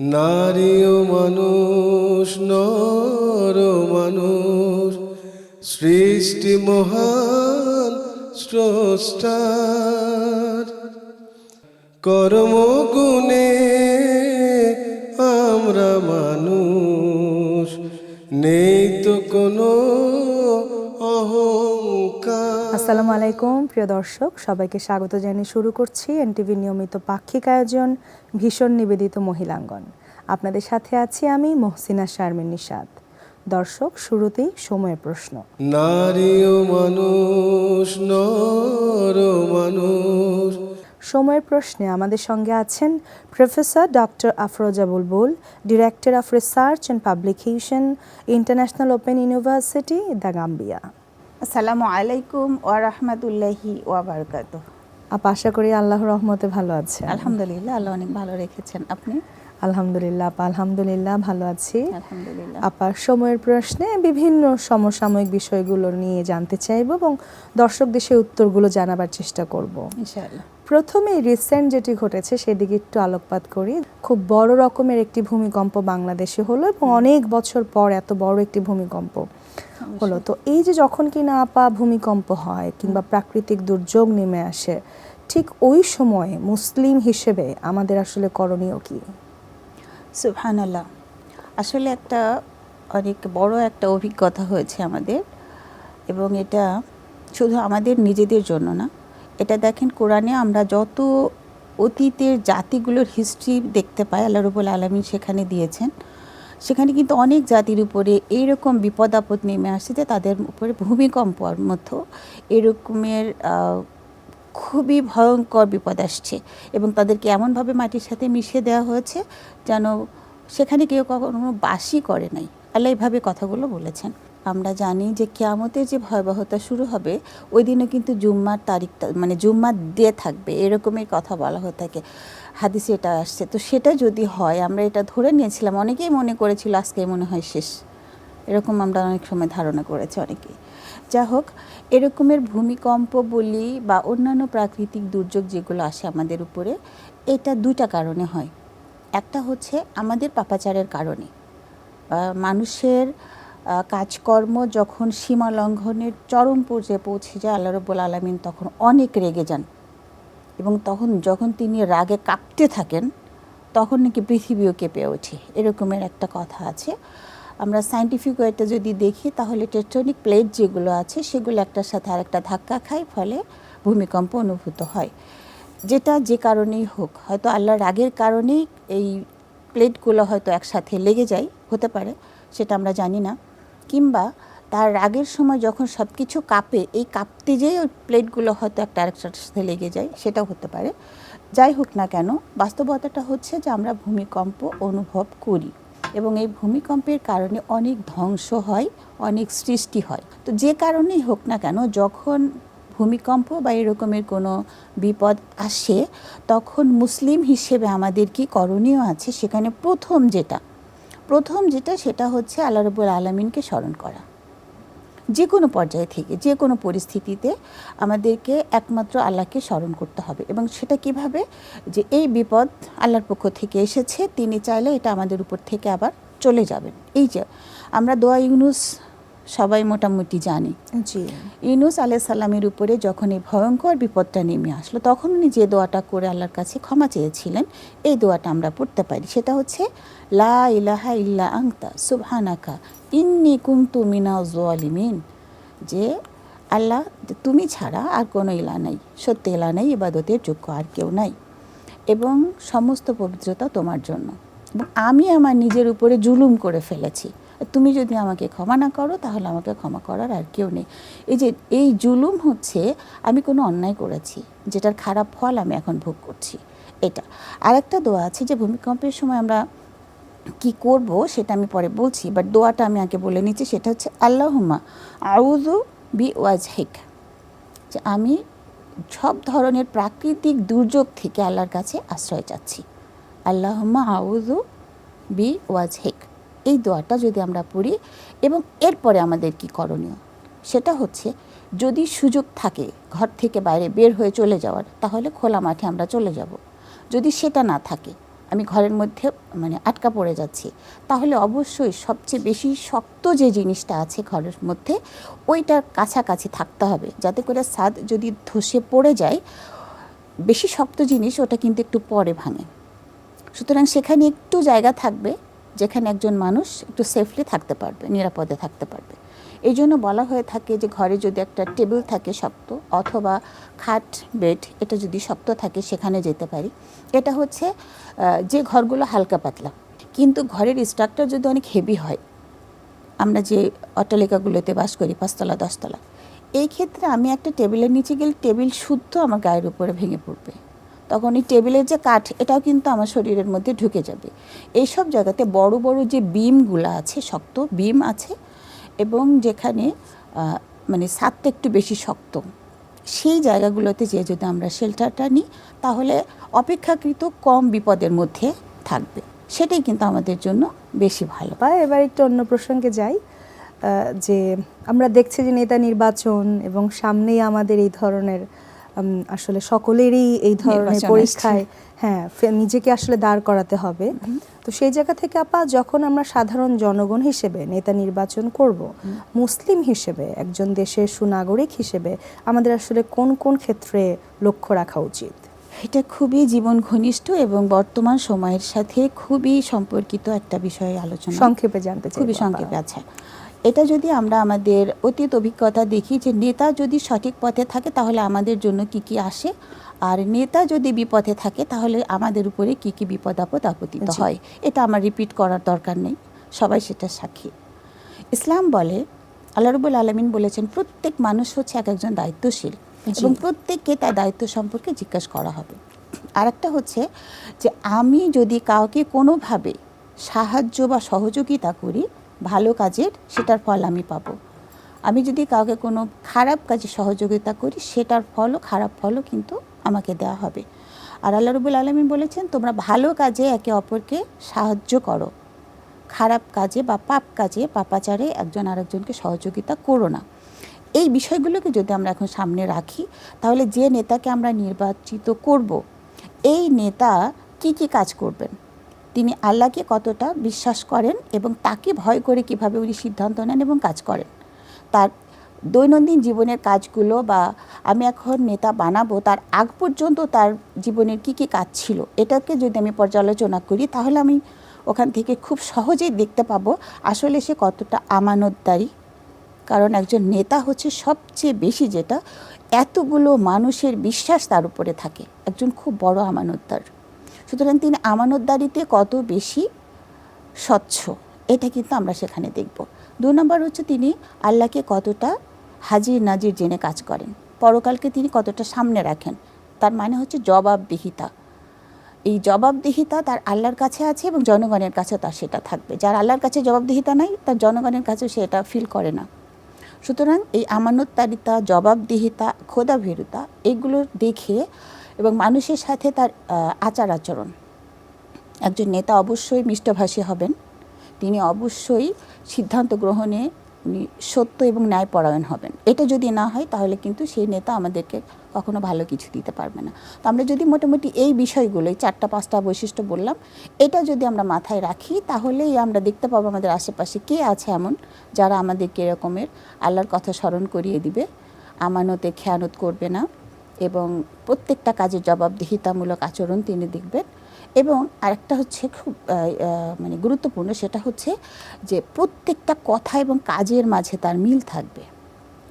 নারী ও মানুষ নর মানুষ সৃষ্টি মহান স্রষ্টার। কর্মগুণে আমরা মানুষ নেই তো কোনো আসসালামু আলাইকুম প্রিয় দর্শক। সবাইকে স্বাগত জানিয়ে শুরু করছি এনটিভির নিয়মিত পাক্ষিক আয়োজন ভীষণ নিবেদিত মহিলাঙ্গন। আপনাদের সাথে আছি আমি মহসিনা শারমিন নিষাদ দর্শক শুরুতেই সময়ের প্রশ্ন। নারী ও মানুষ নর মানুষ। সময়ের প্রশ্নে আমাদের সঙ্গে আছেন professor doctor Afroza Bulbul director of research and publication international open university the Gambia. আসসালামু আলাইকুম ওয়া রাহমাতুল্লাহি ওয়া বারাকাতু আপ আশা করি আল্লাহর রহমতে ভালো আছে আলহামদুলিল্লাহ আল্লাহ অনেক ভালো রেখেছেন। আপনি? আলহামদুলিল্লাহ আপা আলহামদুলিল্লাহ ভালো আছি। আলহামদুলিল্লাহ। আপার সময়ের প্রশ্নে বিভিন্ন সমসাময়িক বিষয়গুলো নিয়ে জানতে চাইব এবং দর্শকদের সেই উত্তরগুলো জানাবার চেষ্টা করব। ইনশাআল্লাহ। প্রথমে রিসেন্ট যেটি ঘটেছে সেদিকে একটু আলোকপাত করি। খুব বড় রকমের একটি ভূমিকম্প বাংলাদেশে হলো এবং অনেক বছর পর এত বড় একটি ভূমিকম্প। হলো। তো এই যে যখন কিনা আপা ভূমিকম্প হয় কিংবা প্রাকৃতিক দুর্যোগ নেমে আসে ঠিক ওই সময়ে মুসলিম হিসেবে আমাদের আসলে করণীয় কি? সুবহানাল্লাহ। আসলে একটা অনেক বড় একটা অভিজ্ঞতা হয়েছে আমাদের এবং এটা শুধু আমাদের নিজেদের জন্য না এটা দেখেন কোরআনে আমরা যত অতীতের জাতিগুলোর হিস্ট্রি দেখতে পাই আল্লাহ রবুল আলমিন সেখানে দিয়েছেন। সেখানে কিন্তু অনেক জাতির উপরে এইরকম বিপদ আপদ নেমে আসছে যে তাদের উপরে ভূমিকম্পর মতো এরকমের খুবই ভয়ঙ্কর বিপদ আসছে। এবং তাদেরকে এমনভাবে মাটির সাথে মিশিয়ে দেওয়া হয়েছে যেন সেখানে কেউ কখনো বাসই করে নাই। আল্লাহ এইভাবে কথাগুলো বলেছেন। আমরা জানি যে কেয়ামতের যে ভয়াবহতা শুরু হবে, ওই দিনে কিন্তু জুম্মার তারিখটা মানে জুম্মার দিয়ে থাকবে এরকমের কথা বলা হয়ে থাকে। হাদিসে এটা আসছে। তো সেটা যদি হয়, আমরা এটা ধরে নিয়েছিলাম, অনেকেই মনে করেছিল আজকে মনে হয় শেষ। এরকম আমরা অনেক সময় ধারণা করেছি অনেকেই। যা হোক, এরকমের ভূমিকম্প বলি বা অন্যান্য প্রাকৃতিক দুর্যোগ যেগুলো আসে আমাদের উপরে, এটা দুইটা কারণে হয়। একটা হচ্ছে আমাদের পাপাচারের কারণে। মানুষের কাজকর্ম যখন সীমা লঙ্ঘনের চরম পর্যায়ে পৌঁছে যায়, আল্লাহ রব্বুল আলমিন তখন অনেক রেগে যান। এবং তখন যখন তিনি রাগে কাঁপতে থাকেন, তখন নাকি পৃথিবীও কেঁপে ওঠে। এরকমের একটা কথা আছে। আমরা সাইন্টিফিক ওয়েটা যদি দেখি, তাহলে টেকটনিক প্লেট যেগুলো আছে, সেগুলো একটার সাথে আরেকটা ধাক্কা খায়, ফলে ভূমিকম্প অনুভূত হয়। যেটা যে কারণেই হোক, হয়তো আল্লাহর রাগের কারণেই এই প্লেটগুলো হয়তো একসাথে লেগে যায়, হতে পারে, সেটা আমরা জানি না। কিংবা তার রাগের সময় যখন সব কিছু কাঁপে, এই কাঁপতে যেয়ে ওই প্লেটগুলো হয়তো একটা আরেকটার সাথে লেগে যায়, সেটাও হতে পারে। যাই হোক না কেন, বাস্তবতাটা হচ্ছে যে আমরা ভূমিকম্প অনুভব করি এবং এই ভূমিকম্পের কারণে অনেক ধ্বংস হয়, অনেক সৃষ্টি হয়। তো যে কারণেই হোক না কেন, যখন ভূমিকম্প বা এরকমের কোনো বিপদ আসে, তখন মুসলিম হিসেবে আমাদের কি করণীয় আছে? সেখানে প্রথম যেটা প্রথম যেটা সেটা হচ্ছে আল্লাহ রবুল আলমিনকে স্মরণ করা। যে কোনো পর্যায়ে থেকে যে কোনো পরিস্থিতিতে আমাদেরকে একমাত্র আল্লাহকে স্মরণ করতে হবে। এবং সেটা কীভাবে? যে এই বিপদ আল্লাহর পক্ষ থেকে এসেছে তিনি চাইলে এটা আমাদের উপর থেকে আবার চলে যাবেন। এই যে আমরা দোয়া ইউনুস সবাই মোটামুটি জানি। জি। ইউনুস আলাহ সাল্লামের উপরে যখন এই ভয়ঙ্কর বিপদটা নেমে আসলো তখন উনি যে দোয়াটা করে আল্লাহর কাছে ক্ষমা চেয়েছিলেন এই দোয়াটা আমরা পড়তে পারি। সেটা হচ্ছে লা ইলাহা ইল্লা আংতা সুবহানাকা ইন্নি কুমতু মিনা জোয়ালিমিন যে আল্লাহ, তুমি ছাড়া আর কোনো ইলা নাই, সত্যি ইলা নেই, ইবাদতের যোগ্য আর কেউ নাই, এবং সমস্ত পবিত্রতা তোমার জন্য। এবং আমি আমার নিজের উপরে জুলুম করে ফেলেছি। তুমি যদি আমাকে ক্ষমা না করো, তাহলে আমাকে ক্ষমা করার আর কেউ নেই। এই যে, এই জুলুম হচ্ছে, আমি কোনো অন্যায় করেছি, যেটার খারাপ ফল আমি এখন ভোগ করছি। এটা। আরেকটা দোয়া আছে যে, ভূমিকম্পের সময় আমরা কি করব সেটা আমি পরে বলছি বাট দোয়াটা আমি আগে বলে নিচ্ছি, সেটা হচ্ছে আল্লাহুম্মা আউযু বি ওয়াজ হেক যে আমি সব ধরনের প্রাকৃতিক দুর্যোগ থেকে আল্লাহর কাছে আশ্রয় চাচ্ছি। আল্লাহুম্মা আউযু বি ওয়াজ হেক এই দোয়াটা যদি আমরা পড়ি এবং এরপরে আমাদের কি করণীয়? সেটা হচ্ছে যদি সুযোগ থাকে ঘর থেকে বাইরে বের হয়ে চলে যাওয়ার, তাহলে খোলা মাঠে আমরা চলে যাব। যদি সেটা না থাকে আমি ঘরের মধ্যে মানে আটকা পড়ে যাচ্ছি। তাহলে অবশ্যই সবচেয়ে বেশি শক্ত যে জিনিসটা আছে ঘরের মধ্যে, ওইটার কাছাকাছি থাকতে হবে। যাতে করে স্বাদ যদি ধসে পড়ে যায়, বেশি শক্ত জিনিস ওটা কিন্তু একটু পরে ভাঙে। সুতরাং সেখানে একটু জায়গা থাকবে, যেখানে একজন মানুষ একটু সেফলি থাকতে পারবে, নিরাপদে থাকতে পারবে। এই জন্য বলা হয়ে থাকে যে ঘরে যদি একটা টেবিল থাকে শক্ত অথবা খাট, বেড, এটা যদি শক্ত থাকে সেখানে যেতে পারি। এটা হচ্ছে যে ঘরগুলো হালকা পাতলা। কিন্তু ঘরের স্ট্রাকচার যদি অনেক হেভি হয়, আমরা যে অট্টালিকাগুলোতে বাস করি, পাঁচতলা, দশতলা, এই ক্ষেত্রে আমি একটা টেবিলের নিচে গেলে টেবিল শুদ্ধ আমার গায়ের উপরে ভেঙে পড়বে। তখন এই টেবিলের যে কাঠ, এটাও কিন্তু আমার শরীরের মধ্যে ঢুকে যাবে। এইসব জায়গাতে বড় বড় যে বিমগুলো আছে, শক্ত বিম আছে এবং যেখানে মানে ছাদটা একটু বেশি শক্ত। সেই জায়গাগুলোতে যে যদি আমরা শেল্টারটা নিই, তাহলে অপেক্ষাকৃত কম বিপদের মধ্যে থাকবে। সেটাই কিন্তু আমাদের জন্য বেশি ভালো। বা এবার একটু অন্য প্রসঙ্গে যাই। যে আমরা দেখছি যে নেতা নির্বাচন এবং সামনেই আমাদের এই ধরনের আসলে সকলেরই এই ধরনের পরীক্ষায় হ্যাঁ নিজেকে আসলে দাঁড় করাতে হবে। তো সেই জায়গা থেকে আপা যখন আমরা সাধারণ জনগণ হিসেবে নেতা নির্বাচন করব মুসলিম হিসেবে একজন দেশের সুনাগরিক হিসেবে আমাদের আসলে কোন কোন ক্ষেত্রে লক্ষ্য রাখা উচিত? এটা খুবই জীবন ঘনিষ্ঠ এবং বর্তমান সময়ের সাথে খুবই সম্পর্কিত একটা বিষয়ে আলোচনা। সংক্ষেপে জানতে চাই খুবই সংক্ষেপে আচ্ছা। এটা যদি আমরা আমাদের অতীত অভিজ্ঞতা দেখি যে নেতা যদি সঠিক পথে থাকে তাহলে আমাদের জন্য কি কি আসে? আর নেতা যদি বিপথে থাকে তাহলে আমাদের উপরে কি কি বিপদ আপদ আপতিত হয়? এটা আমার রিপিট করার দরকার নেই। সবাই সেটা সাক্ষী। ইসলাম বলে আল্লাহ রবুল আলমিন বলেছেন প্রত্যেক মানুষ হচ্ছে এক একজন দায়িত্বশীল এবং প্রত্যেককে তার দায়িত্ব সম্পর্কে জিজ্ঞাসা করা হবে। আর একটা হচ্ছে যে আমি যদি কাউকে কোনোভাবে সাহায্য বা সহযোগিতা করি ভালো কাজের সেটার ফল আমি পাবো। আমি যদি কাউকে কোনো খারাপ কাজে সহযোগিতা করি, সেটার ফলও, খারাপ ফলও কিন্তু আমাকে দেওয়া হবে। আর আল্লাহ রবুল আলমিন বলেছেন, তোমরা ভালো কাজে একে অপরকে সাহায্য করো। খারাপ কাজে বা পাপ কাজে পাপাচারে একজন আরেকজনকে সহযোগিতা করো না। এই বিষয়গুলোকে যদি আমরা এখন সামনে রাখি, তাহলে যে নেতাকে আমরা নির্বাচিত করব, এই নেতা কি কি কাজ করবেন? তিনি আল্লাহকে কতটা বিশ্বাস করেন এবং তাকে ভয় করে কীভাবে উনি সিদ্ধান্ত নেন এবং কাজ করেন। তার দৈনন্দিন জীবনের কাজগুলো বা আমি এখন নেতা বানাবো, তার আগ পর্যন্ত তার জীবনের কি কি কাজ ছিল, এটাকে যদি আমি পর্যালোচনা করি, তাহলে আমি ওখান থেকে খুব সহজেই দেখতে পাবো আসলে সে কতটা আমানতদারি। কারণ একজন নেতা হচ্ছে সবচেয়ে বেশি যেটা, এতগুলো মানুষের বিশ্বাস তার উপরে থাকে। একজন খুব বড় আমানতদার। সুতরাং তিনি আমানতদারিতে কত বেশি স্বচ্ছ, এটা কিন্তু আমরা সেখানে দেখব। দু নম্বর হচ্ছে তিনি আল্লাহকে কতটা হাজির নাজির জেনে কাজ করেন। পরকালকে তিনি কতটা সামনে রাখেন। তার মানে হচ্ছে জবাবদিহিতা। এই জবাবদিহিতা তার আল্লাহর কাছে আছে এবং জনগণের কাছে তার সেটা থাকবে। যার আল্লাহর কাছে জবাবদিহিতা নাই, তার জনগণের কাছে সে এটা ফিল করে না। সুতরাং এই আমানতদারিতা জবাবদিহিতা, খোদাভীরুতা, এগুলো দেখে এবং মানুষের সাথে তার আচার আচরণ। একজন নেতা অবশ্যই মিষ্টভাষী হবেন। তিনি অবশ্যই সিদ্ধান্ত গ্রহণে উনি সত্য এবং ন্যায়পরায়ণ হবেন। এটা যদি না হয়, তাহলে কিন্তু সেই নেতা আমাদেরকে কখনো ভালো কিছু দিতে পারবে না। তো আমরা যদি মোটামুটি এই বিষয়গুলোই, চারটা, পাঁচটা বৈশিষ্ট্য বললাম, এটা যদি আমরা মাথায় রাখি, তাহলেই আমরা দেখতে পাবো আমাদের আশেপাশে কে আছে এমন যারা আমাদেরকে এরকমের আল্লাহর কথা স্মরণ করিয়ে দিবে। আমানতে খেয়ানত করবে না। এবং প্রত্যেকটা কাজের জবাবদিহিতামূলক আচরণ তিনি দেখবেন। এবং আরেকটা হচ্ছে খুব মানে গুরুত্বপূর্ণ সেটা হচ্ছে যে প্রত্যেকটা কথা এবং কাজের মাঝে তার মিল থাকবে।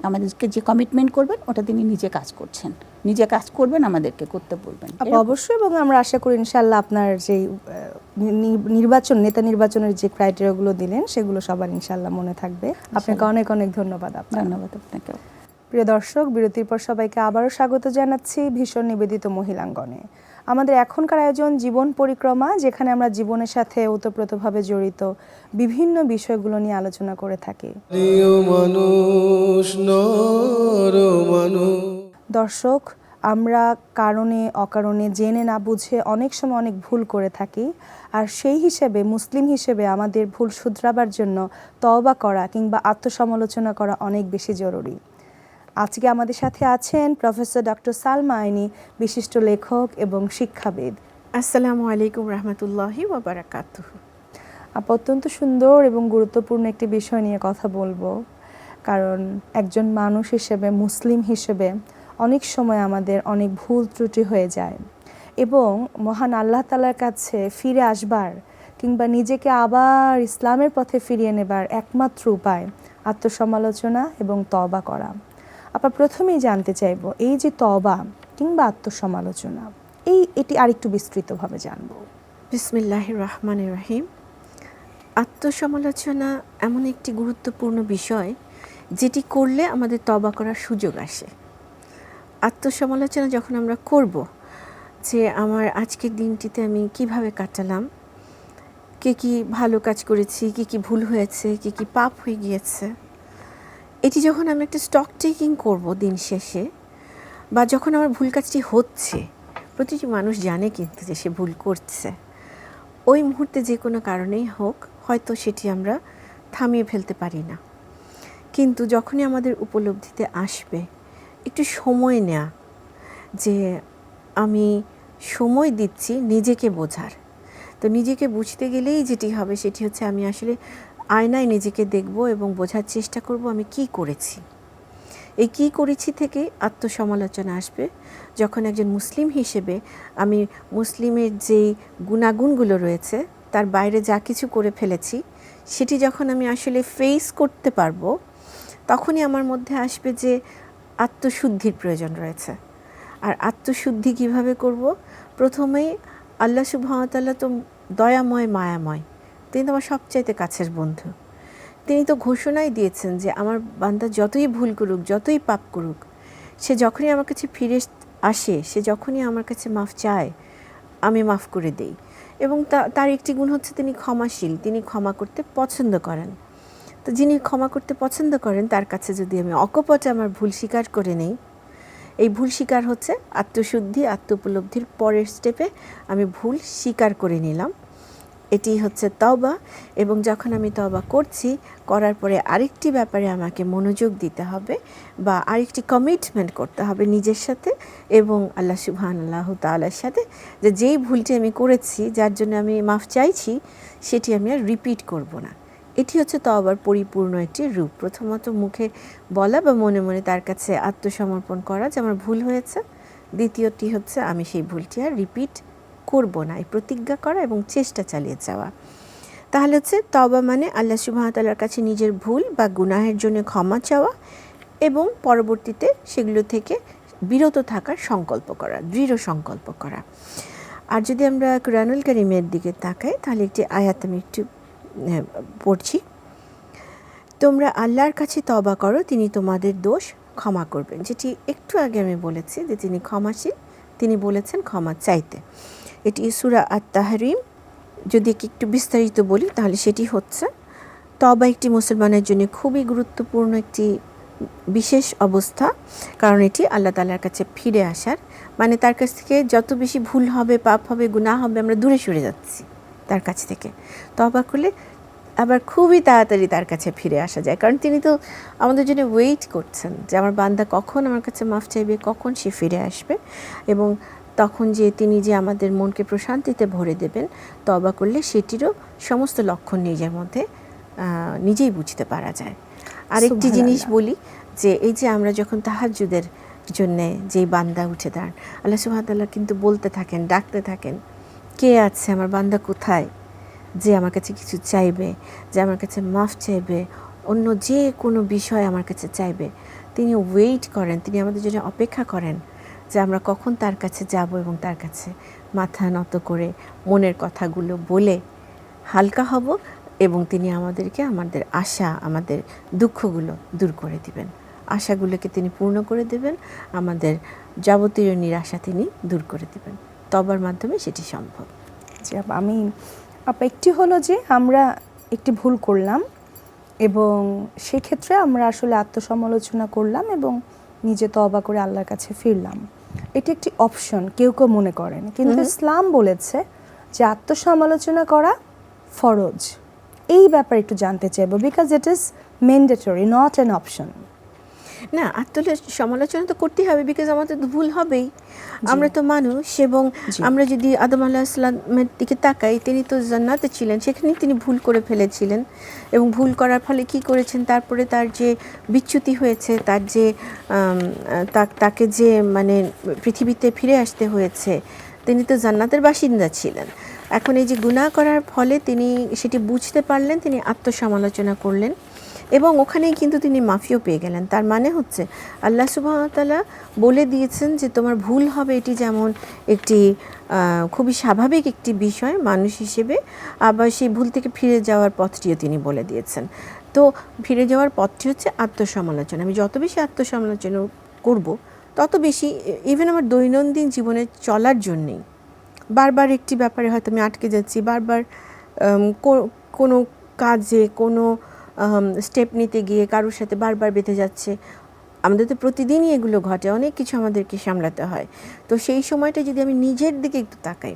আমাদেরকে যে কমিটমেন্ট করবেন ওটা তিনি নিজে কাজ করছেন। নিজে কাজ করবেন আমাদেরকে করতে বলবেন। অবশ্যই এবং আমরা আশা করি ইনশাল্লাহ আপনার যে নির্বাচন নেতা নির্বাচনের যে ক্রাইটেরিয়াগুলো দিলেন সেগুলো সবার ইনশাল্লাহ মনে থাকবে। আপনাকে অনেক অনেক ধন্যবাদ আপনার। ধন্যবাদ আপনাকে প্রিয় দর্শক বিরতির পর সবাইকে আবারও স্বাগত জানাচ্ছি ভীষণ নিবেদিত মহিলাঙ্গনে। আমাদের এখনকার আয়োজন জীবন পরিক্রমা যেখানে আমরা জীবনের সাথে ওতপ্রোতভাবে জড়িত বিভিন্ন বিষয়গুলো নিয়ে আলোচনা করে থাকি। দর্শক আমরা কারণে অকারণে জেনে না বুঝে অনেক সময় অনেক ভুল করে থাকি আর সেই হিসেবে মুসলিম হিসেবে আমাদের ভুল শুধরাবার জন্য তওবা করা কিংবা আত্মসমালোচনা করা অনেক বেশি জরুরি। আজকে আমাদের সাথে আছেন প্রফেসর ডক্টর সালমা আইনি বিশিষ্ট লেখক এবং শিক্ষাবিদ। আসসালামু আলাইকুম রহমতুল্লাহি ওবরাকাতুহ আপা অত্যন্ত সুন্দর এবং গুরুত্বপূর্ণ একটি বিষয় নিয়ে কথা বলব। কারণ একজন মানুষ হিসেবে মুসলিম হিসেবে অনেক সময় আমাদের অনেক ভুল ত্রুটি হয়ে যায় এবং মহান আল্লাহ তালার কাছে ফিরে আসবার কিংবা নিজেকে আবার ইসলামের পথে ফিরিয়ে নেবার একমাত্র উপায় আত্মসমালোচনা এবং তবা করা। আপা প্রথমেই জানতে চাইব, এই যে তবা কিংবা আত্মসমালোচনা, এই এটি আরেকটু বিস্তৃতভাবে জানব। বিসমিল্লাহ রহমান রহিম। আত্মসমালোচনা এমন একটি গুরুত্বপূর্ণ বিষয় যেটি করলে আমাদের তবা করার সুযোগ আসে। আত্মসমালোচনা যখন আমরা করব, যে আমার আজকের দিনটিতে আমি কীভাবে কাটালাম, কে কি ভালো কাজ করেছি, কি কি ভুল হয়েছে, কি কি পাপ হয়ে গিয়েছে এটি যখন আমি একটা স্টক টেকিং করব দিন শেষে, বা যখন আমার ভুল কাজটি হচ্ছে, প্রতিটি মানুষ জানে কিন্তু যে সে ভুল করছে। ওই মুহূর্তে যে কোনো কারণেই হোক, হয়তো সেটি আমরা থামিয়ে ফেলতে পারি না। কিন্তু যখনই আমাদের উপলব্ধিতে আসবে, একটু সময় নেওয়া যে আমি সময় দিচ্ছি নিজেকে বোঝার। তো নিজেকে বুঝতে গেলেই যেটি হবে সেটি হচ্ছে আমি আসলে আয়নায় নিজেকে দেখব এবং বোঝার চেষ্টা করব আমি কি করেছি। এই কী করেছি থেকে আত্মসমালোচনা আসবে। যখন একজন মুসলিম হিসেবে আমি মুসলিমের যেই গুণাগুণগুলো রয়েছে, তার বাইরে যা কিছু করে ফেলেছি, সেটি যখন আমি আসলে ফেস করতে পারব, তখনই আমার মধ্যে আসবে যে আত্মশুদ্ধির প্রয়োজন রয়েছে। আর আত্মশুদ্ধি কীভাবে করব? প্রথমেই আল্লাহ সুবাহতাল্লাহ তো দয়াময়, মায়াময়। তিনি তো আমার সবচাইতে কাছের বন্ধু। তিনি তো ঘোষণাই দিয়েছেন যে আমার বান্দা যতই ভুল করুক, যতই পাপ করুক, সে যখনই আমার কাছে ফিরে আসে, সে যখনই আমার কাছে মাফ চায়, আমি মাফ করে দেই। এবং তার একটি গুণ হচ্ছে তিনি ক্ষমাশীল, তিনি ক্ষমা করতে পছন্দ করেন। তো যিনি ক্ষমা করতে পছন্দ করেন, তার কাছে যদি আমি অকপটে আমার ভুল স্বীকার করে নেই, এই ভুল স্বীকার হচ্ছে আত্মশুদ্ধি আত্ম উপলব্ধির পরের স্টেপে আমি ভুল স্বীকার করে নিলাম। এটি হচ্ছে তবা এবং যখন আমি তবা করছি, করার পরে আরেকটি ব্যাপারে আমাকে মনোযোগ দিতে হবে বা আরেকটি কমিটমেন্ট করতে হবে নিজের সাথে এবং আল্লাহ সুবহান আল্লাহ তালার সাথে যে যেই ভুলটি আমি করেছি, যার জন্য আমি মাফ চাইছি, সেটি আমি আর রিপিট করব না। এটি হচ্ছে তবার পরিপূর্ণ একটি রূপ। প্রথমত মুখে বলা বা মনে মনে তার কাছে আত্মসমর্পণ করা যে আমার ভুল হয়েছে। দ্বিতীয়টি হচ্ছে আমি সেই ভুলটি আর রিপিট করব না, এই প্রতিজ্ঞা করা এবং চেষ্টা চালিয়ে যাওয়া। তাহলে হচ্ছে তবা মানে আল্লাহ সুবাহতালার কাছে নিজের ভুল বা গুনাহের জন্য ক্ষমা চাওয়া এবং পরবর্তীতে সেগুলো থেকে বিরত থাকার সংকল্প করা, দৃঢ় সংকল্প করা। আর যদি আমরা কুরআনুল করিমের দিকে তাকাই, তাহলে একটি আয়াত আমি একটু পড়ছি। তোমরা আল্লাহর কাছে তবা করো, তিনি তোমাদের দোষ ক্ষমা করবেন। যেটি একটু আগে আমি বলেছি যে তিনি ক্ষমাশীল, তিনি বলেছেন ক্ষমা চাইতে। এটি সুরা আত তাহরিম যদি একে একটু বিস্তারিত বলি, তাহলে সেটি হচ্ছে তবা একটি মুসলমানের জন্য খুবই গুরুত্বপূর্ণ একটি বিশেষ অবস্থা, কারণ এটি আল্লাহ তালার কাছে ফিরে আসার। মানে তার কাছ থেকে যত বেশি ভুল হবে, পাপ হবে, গুনাহ হবে, আমরা দূরে সরে যাচ্ছি তার কাছ থেকে। তবা করলে আবার খুবই তাড়াতাড়ি তার কাছে ফিরে আসা যায়। কারণ তিনি তো আমাদের জন্য ওয়েট করছেন যে, আমার বান্দা কখন আমার কাছে মাফ চাইবে, কখন সে ফিরে আসবে। এবং তখন যে তিনি যে আমাদের মনকে প্রশান্তিতে ভরে দেবেন তবা করলে সেটিরও সমস্ত লক্ষণ নিজের মধ্যে নিজেই বুঝতে পারা যায়। আরেকটি জিনিস বলি যে এই যে আমরা যখন তাহাজ্জুদের জন্যে যেই বান্দা উঠে দাঁড়ান আল্লাহ সুহাতাল্লাহ কিন্তু বলতে থাকেন ডাকতে থাকেন কে আছে? আমার বান্দা কোথায়? যে আমার কাছে কিছু চাইবে যে আমার কাছে মাফ চাইবে অন্য যে কোনো বিষয় আমার কাছে চাইবে। তিনি ওয়েট করেন তিনি আমাদের জন্য অপেক্ষা করেন যে আমরা কখন তার কাছে যাব এবং তার কাছে মাথা নত করে মনের কথাগুলো বলে হালকা হব এবং তিনি আমাদেরকে আমাদের আশা, আমাদের দুঃখগুলো দূর করে দিবেন। আশাগুলোকে তিনি পূর্ণ করে দেবেন, আমাদের যাবতীয় নিরাশা তিনি দূর করে দেবেন। তবার মাধ্যমে সেটি সম্ভব। যে আমি, আপা, একটি হলো যে আমরা একটি ভুল করলাম এবং সেক্ষেত্রে আমরা আসলে আত্মসমালোচনা করলাম এবং নিজে তবা করে আল্লাহর কাছে ফিরলাম। এটি একটি অপশন কেউ কেউ মনে করেন। কিন্তু ইসলাম বলেছে যে আত্মসমালোচনা করা ফরজ। এই ব্যাপারে একটু জানতে চাইব because it is mandatory not an option না আত্মলে সমালোচনা তো করতেই হবে বিকজ আমাদের তো ভুল হবেই। আমরা তো মানুষ এবং আমরা যদি আদম আল্লাহ ইসলামের দিকে তাকাই তিনি তো জান্নাতে ছিলেন সেখানেই তিনি ভুল করে ফেলেছিলেন। এবং ভুল করার ফলে কি করেছেন? তারপরে তার যে বিচ্যুতি হয়েছে তার যে তাকে যে মানে পৃথিবীতে ফিরে আসতে হয়েছে তিনি তো জান্নাতের বাসিন্দা ছিলেন। এখন এই যে গুনাহ করার ফলে তিনি সেটি বুঝতে পারলেন তিনি আত্মসমালোচনা করলেন। এবং ওখানেই কিন্তু তিনি মাফিও পেয়ে গেলেন। তার মানে হচ্ছে, আল্লাহ সুবাহতালা বলে দিয়েছেন যে তোমার ভুল হবে এটি যেমন একটি খুবই স্বাভাবিক একটি বিষয় মানুষ হিসেবে, আবার সেই ভুল থেকে ফিরে যাওয়ার পথটিও তিনি বলে দিয়েছেন। তো ফিরে যাওয়ার পথটি হচ্ছে আত্মসমালোচনা। আমি যত বেশি আত্মসমালোচনা করব, তত বেশি ইভেন আমার দৈনন্দিন জীবনে চলার জন্যেই, বারবার একটি ব্যাপারে হয়তো আমি আটকে যাচ্ছি, বারবার কোনো কাজে, কোনো স্টেপ নিতে গিয়ে কারোর সাথে বারবার বেঁধে যাচ্ছে। আমাদের তো প্রতিদিনই এগুলো ঘটে, অনেক কিছু আমাদেরকে সামলাতে হয়। তো সেই সময়টা যদি আমি নিজের দিকে একটু তাকাই,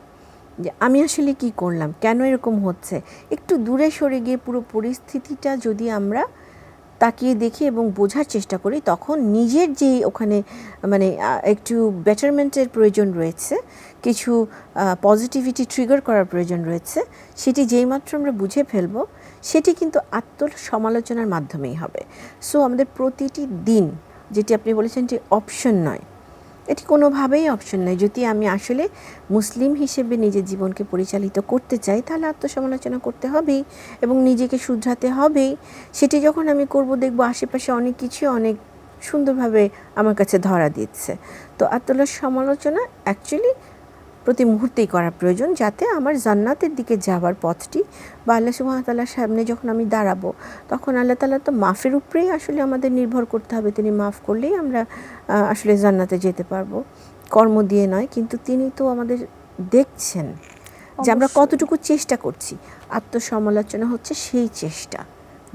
যে আমি আসলে কি করলাম, কেন এরকম হচ্ছে, একটু দূরে সরে গিয়ে পুরো পরিস্থিতিটা যদি আমরা তাকিয়ে দেখি এবং বোঝার চেষ্টা করি, তখন নিজের যে ওখানে মানে একটু বেটারমেন্টের প্রয়োজন রয়েছে, কিছু পজিটিভিটি ট্রিগার করার প্রয়োজন রয়েছে, সেটি যেইমাত্র আমরা বুঝে ফেলব সেটি কিন্তু আত্মসমালোচনার মাধ্যমেই হবে। সো আমাদের প্রতিটি দিন, যেটি আপনি বলেছেন যে অপশন নয়, এটি কোনোভাবেই অপশন নয়। যদি আমি আসলে মুসলিম হিসেবে নিজের জীবনকে পরিচালিত করতে চাই, তাহলে আত্মসমালোচনা করতে হবেই এবং নিজেকে শুধরাতে হবেই। সেটি যখন আমি করব, দেখব আশেপাশে অনেক কিছু অনেক সুন্দরভাবে আমার কাছে ধরা দিচ্ছে। তো আত্মলার সমালোচনা অ্যাকচুয়ালি প্রতি মুহূর্তেই করা প্রয়োজন যাতে আমার জান্নাতের দিকে যাওয়ার পথটি বা আল্লাহ সুবাহতাল্লার সামনে যখন আমি দাঁড়াবো তখন আল্লাহ তালা তো মাফের উপরেই আসলে আমাদের নির্ভর করতে হবে। তিনি মাফ করলেই আমরা আসলে জান্নাতে যেতে পারব। কর্ম দিয়ে নয় কিন্তু তিনি তো আমাদের দেখছেন যে আমরা কতটুকু চেষ্টা করছি। আত্মসমালোচনা হচ্ছে সেই চেষ্টা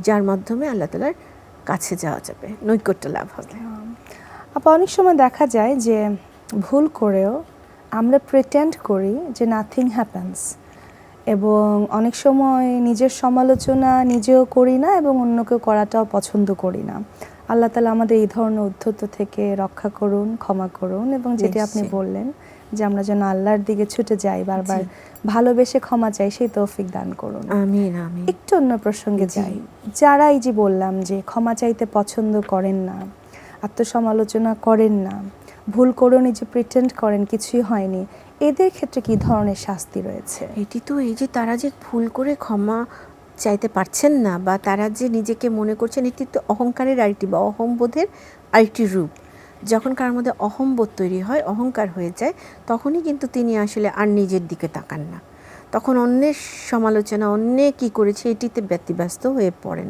যার মাধ্যমে আল্লাহ তালার কাছে যাওয়া যাবে। নৈকট্য লাভ হবে। আপা অনেক সময় দেখা যায় যে ভুল করেও আমরা প্রিটেন্ড করি যে নাথিং হ্যাপেন্স এবং অনেক সময় নিজের সমালোচনা নিজেও করি না এবং অন্যকেও করাটাও পছন্দ করি না। আল্লাহ তালা আমাদের এই ধরনের উদ্ধত থেকে রক্ষা করুন ক্ষমা করুন এবং যেটি আপনি বললেন যে আমরা যেন আল্লাহর দিকে ছুটে যাই বারবার ভালোবেসে ক্ষমা চাই সেই তৌফিক দান করুন। আমিন আমিন। একটু অন্য প্রসঙ্গে যাই। যারা এই যে বললাম যে ক্ষমা চাইতে পছন্দ করেন না আত্মসমালোচনা করেন না ভুল করেও নিজে প্রিটেন্ড করেন কিছুই হয়নি। এদের ক্ষেত্রে কি ধরনের শাস্তি রয়েছে? এটি তো এই যে তারা যে ভুল করে ক্ষমা চাইতে পারছেন না বা তারা যে নিজেকে মনে করছেন, এটি তো অহংকারের আরেকটি বা অহংবোধের আরেকটি রূপ। যখন কার মধ্যে অহংবোধ তৈরি হয়, অহংকার হয়ে যায়, তখনই কিন্তু তিনি আসলে আর নিজের দিকে তাকান না। তখন অন্যের সমালোচনা, অন্যে কি করেছে, এটিতে ব্যতিব্যস্ত হয়ে পড়েন।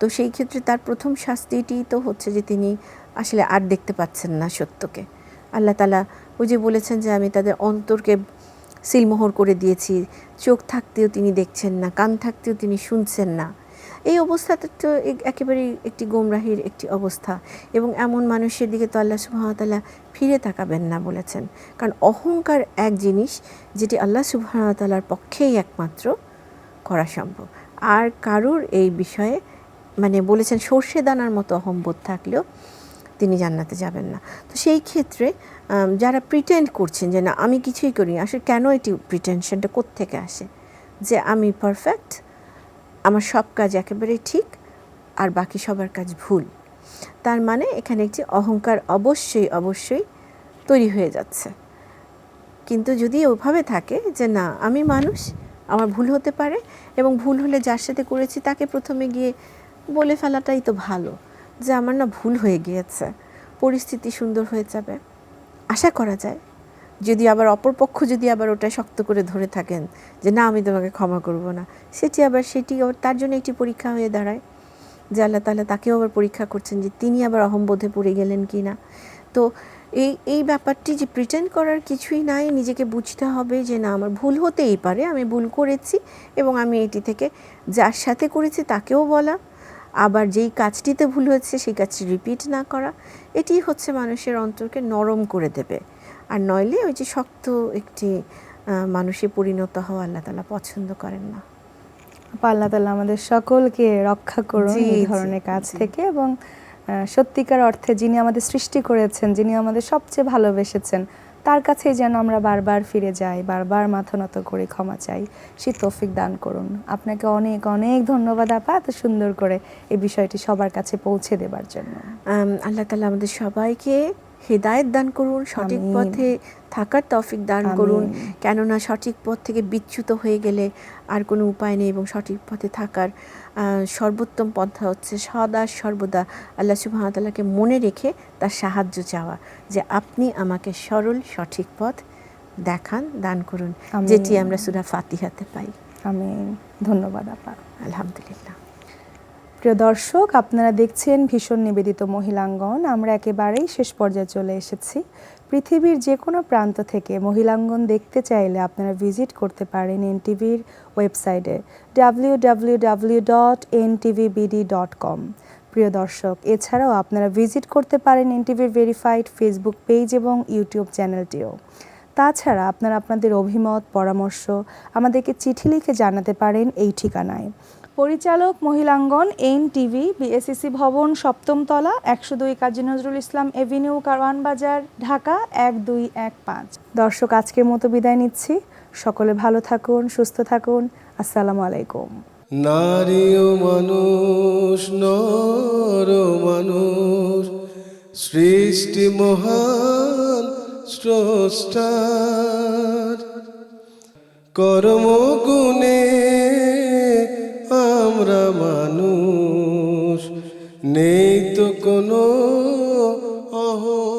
তো সেই ক্ষেত্রে তার প্রথম শাস্তিটি তো হচ্ছে যে তিনি আসলে আর দেখতে পাচ্ছেন না সত্যকে। আল্লাহ তালা ওই যে বলেছেন যে আমি তাদের অন্তরকে সিলমোহর করে দিয়েছি। চোখ থাকতেও তিনি দেখছেন না, কান থাকতেও তিনি শুনছেন না। এই অবস্থাতে তো এক- একেবারেই একটি গোমরাহির একটি অবস্থা এবং এমন মানুষের দিকে তো আল্লাহ সুবাহতাল্লাহ ফিরে তাকাবেন না বলেছেন। কারণ অহংকার এক জিনিস যেটি আল্লাহ সুবাহতাল্লার পক্ষেই একমাত্র করা সম্ভব। আর কারুর এই বিষয়ে মানে বলেছেন সর্ষে দানার মতো অহম্বোধ থাকলেও তিনি জান্নাতে যাবেন না। তো সেই ক্ষেত্রে যারা প্রিটেন্ড করছেন যে, না, আমি কিছুই করিনি। আসলে কেন এটি প্রিটেনশনটা কোত্থেকে আসে? যে, আমি পারফেক্ট আমার সব কাজ একেবারে ঠিক, আর বাকি সবার কাজ ভুল। তার মানে এখানে একটি অহংকার অবশ্যই অবশ্যই তৈরি হয়ে যাচ্ছে। কিন্তু যদি ওভাবে থাকে যে, না, আমি মানুষ, আমার ভুল হতে পারে এবং ভুল হলে যার সাথে করেছি তাকে প্রথমে গিয়ে বলে ফেলাটাই তো ভালো। যে আমার না ভুল হয়ে গিয়েছে। পরিস্থিতি সুন্দর হয়ে যাবে। আশা করা যায়। যদি আবার অপরপক্ষ যদি আবার ওটা শক্ত করে ধরে থাকেন যে না, আমি তোমাকে ক্ষমা করব না, সেটি আবার সেটি তার জন্য একটি পরীক্ষা হয়ে দাঁড়ায়। যে আল্লাহ তালা তাকেও আবার পরীক্ষা করছেন যে তিনি আবার অহম্বোধে পড়ে গেলেন কি না। তো এই এই ব্যাপারটি যে প্রিটেন্ড করার কিছুই নাই, নিজেকে বুঝতে হবে যে না, আমার ভুল হতেই পারে, আমি ভুল করেছি এবং আমি এটি থেকে যার সাথে করেছি তাকেও বলা। আবার যেই কাজটিতে ভুল হয়েছে সেই কাজটি রিপিট না করা এটি হচ্ছে মানুষের অন্তরকে নরম করে দেবে। আর নইলে ওই যে শক্ত একটি মানুষে পরিণত হওয়া আল্লাহ তালা পছন্দ করেন না। আল্লাহ তালা আমাদের সকলকে রক্ষা করুন এই ধরনের কাজ থেকে এবং সত্যিকার অর্থে যিনি আমাদের সৃষ্টি করেছেন যিনি আমাদের সবচেয়ে ভালোবেসেছেন তার কাছেই যেন আমরা বারবার ফিরে যাই, বারবার মাথা নত করে ক্ষমা চাই। সে তৌফিক দান করুন। আপনাকে অনেক অনেক ধন্যবাদ আপা, এত সুন্দর করে এই বিষয়টি সবার কাছে পৌঁছে দেবার জন্য। আল্লাহ তালা আমাদের সবাইকে হেদায়েত দান করুন সঠিক পথে থাকার তৌফিক দান করুন। কেননা সঠিক পথ থেকে বিচ্যুত হয়ে গেলে আর কোনো উপায় নেই এবং সঠিক পথে থাকার সর্বোত্তম পন্থা হচ্ছে সদা সর্বদা আল্লাহ সুবাহতাল্লাহকে মনে রেখে তার সাহায্য চাওয়া যে আপনি আমাকে সরল সঠিক পথ দেখান দান করুন। যেটি আমরা সুরা ফাতিহাতে পাই। আমি ধন্যবাদ আপা। আলহামদুলিল্লাহ। প্রিয় দর্শক, আপনারা দেখছেন ভীষণ নিবেদিত মহিলাঙ্গন। আমরা একেবারেই শেষ পর্যায়ে চলে এসেছি। পৃথিবীর যে কোনো প্রান্ত থেকে মহিলাঙ্গন দেখতে চাইলে আপনারা ভিজিট করতে পারেন এনটিভির ওয়েবসাইটে W W W dot NTVBD dot com. প্রিয় দর্শক, এছাড়াও আপনারা ভিজিট করতে পারেন এনটিভির ভেরিফাইড ফেসবুক পেজ এবং ইউটিউব চ্যানেলটিও। তাছাড়া আপনারা আপনাদের অভিমত, পরামর্শ আমাদেরকে চিঠি লিখে জানাতে পারেন এই ঠিকানায়। পরিচালক মহিলাঙ্গন, এন টিভি, বিএসসিসি ভবন সপ্তম তলা একশো দুই কাজী নজরুল ইসলাম এভিনিউ, কারওয়ান বাজার, ঢাকা, এক দুই এক পাঁচ। দর্শক, আজকের মতো বিদায় নিচ্ছি। সকলে ভালো থাকুন, সুস্থ থাকুন। আসসালামু আলাইকুম। নারী ও মানুষ, নর মানুষ, সৃষ্টি মহান স্রষ্টার, কর্মগুণে আমরা মানুষ নেই তো কোনো অহ